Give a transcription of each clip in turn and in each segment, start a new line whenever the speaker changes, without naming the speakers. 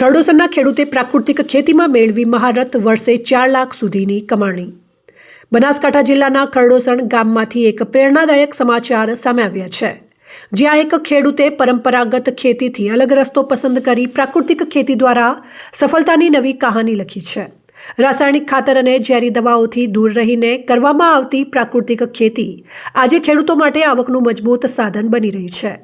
ખરડોસરના ખેડૂતે પ્રાકૃતિક ખેતીમાં મેળવી મહારત વર્ષે ચાર લાખ સુધીની કમાણી. બનાસકાંઠા જિલ્લાના ખરડોસણ ગામમાંથી એક પ્રેરણાદાયક સમાચાર સામે આવ્યા છે. જ્યાં એક ખેડૂતે પરંપરાગત ખેતીથી અલગ રસ્તો પસંદ કરી પ્રાકૃતિક ખેતી દ્વારા સફળતાની નવી કહાની લખી છે. રાસાયણિક ખાતર અને ઝેરી દવાઓથી દૂર રહીને કરવામાં આવતી પ્રાકૃતિક ખેતી આજે ખેડૂતો માટે આવકનું મજબૂત સાધન બની રહી છે.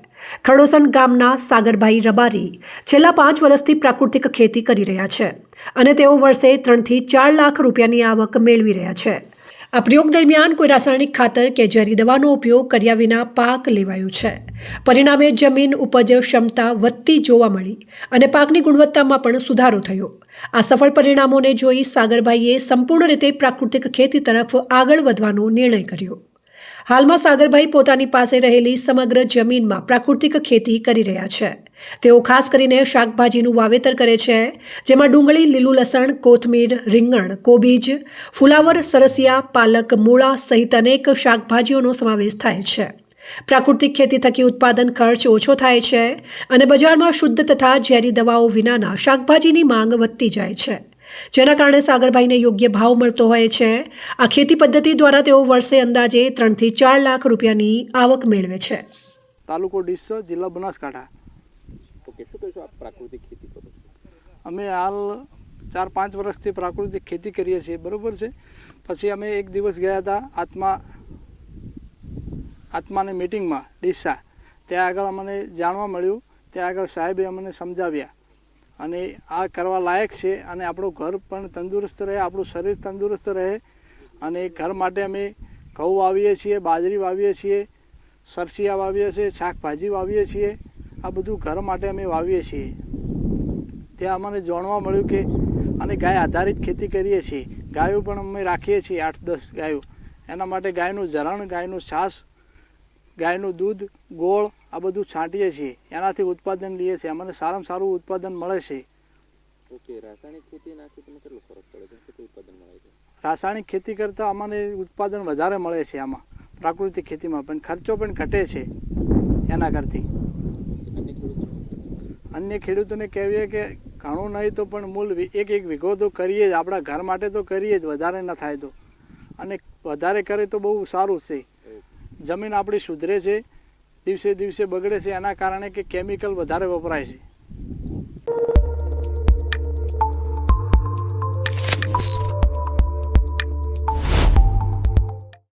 ખડોસન ગામના સાગરભાઈ રબારી છેલ્લા પાંચ વર્ષથી પ્રાકૃતિક ખેતી કરી રહ્યા છે અને તેઓ વર્ષે ત્રણથી ચાર લાખ રૂપિયાની આવક મેળવી રહ્યા છે. આ પ્રયોગ દરમિયાન કોઈ રાસાયણિક ખાતર કે ઝેરી દવાનો ઉપયોગ કર્યા વિના પાક લેવાયો છે. પરિણામે જમીન ઉપજ ક્ષમતા વધતી જોવા મળી અને પાકની ગુણવત્તામાં પણ સુધારો થયો. આ સફળ પરિણામોને જોઈ સાગરભાઈએ સંપૂર્ણ રીતે પ્રાકૃતિક ખેતી તરફ આગળ વધવાનો નિર્ણય કર્યો. હાલમાં સાગરભાઈ પોતાની પાસે રહેલી સમગ્ર જમીનમાં પ્રાકૃતિક ખેતી કરી રહ્યા છે. તેઓ ખાસ કરીને શાકભાજીનું વાવેતર કરે છે, જેમાં ડુંગળી, લીલું લસણ, કોથમીર, રીંગણ, કોબીજ, ફુલાવર, સરસિયા, પાલક, મૂળા સહિત અનેક શાકભાજીઓનો સમાવેશ થાય છે. પ્રાકૃતિક ખેતી થકી ઉત્પાદન ખર્ચ ઓછો થાય છે અને બજારમાં શુદ્ધ તથા ઝેરી દવાઓ વિનાના શાકભાજીની માંગ વધતી જાય છે. જેના કારણે સાગરભાઈને યોગ્ય ભાવ મળતો હોય છે. આ ખેતી પદ્ધતિ દ્વારા તેઓ વર્ષે અંદાજે ત્રણથી ચાર લાખ રૂપિયાની આવક મેળવે છે.
તાલુકો ડીસા જિલ્લા બનાસકાંઠા.
ઓકે શું કહેશો આપ પ્રાકૃતિક ખેતી કરો
અમે હાલ ચાર પાંચ વર્ષથી પ્રાકૃતિક ખેતી કરીએ છીએ બરાબર છે? પછી અમે એક દિવસ ગયા હતા આત્મા આત્માની મિટિંગમાં ડીસા. ત્યાં આગળ અમને જાણવા મળ્યું ત્યાં આગળ સાહેબે અમને સમજાવ્યા. અને આ કરવા લાયક છે અને આપણું ઘર પણ તંદુરસ્ત રહે, આપણું શરીર તંદુરસ્ત રહે અને ઘર માટે અમે ઘઉં વાવીએ છીએ, બાજરી વાવીએ છીએ, સરસિયા વાવીએ છીએ, શાકભાજી વાવીએ છીએ, આ બધું ઘર માટે અમે વાવીએ છીએ. ત્યાં અમને જાણવા મળ્યું કે અને ગાય આધારિત ખેતી કરીએ છીએ. ગાયો પણ અમે રાખીએ છીએ, આઠ દસ ગાયો. એના માટે ગાયનું ઝરણ, ગાયનું છાસ, ગાયનું દૂધ, ગોળ આ બધું છાંટીએ છીએ. એનાથી ઉત્પાદન લઈએ છીએ અમને સારામાં સારું ઉત્પાદન મળે છે.
ઓકે રાસાયણિક ખેતી અને કેટલો ફરક પડે છે? ઉત્પાદન મળે છે?
રાસાયણિક ખેતી કરતાં અમને ઉત્પાદન વધારે મળે છે આમાં. પ્રાકૃતિક ખેતીમાં પણ ખર્ચો પણ ઘટે છે એના કરતી.
અન્ય ખેડૂતોને
કહેવીએ કે ઘણું નહીં તો પણ મૂળ એક એક વીઘો તો કરીએ જ. આપણા ઘર માટે તો કરીએ જ. વધારે ન થાય તો. અને વધારે કરે તો બહુ સારું છે. જમીન આપણી સુધરે છે. દિવસે દિવસે બગડે છે એના કારણે કે કેમિકલ વધારે વપરાય છે.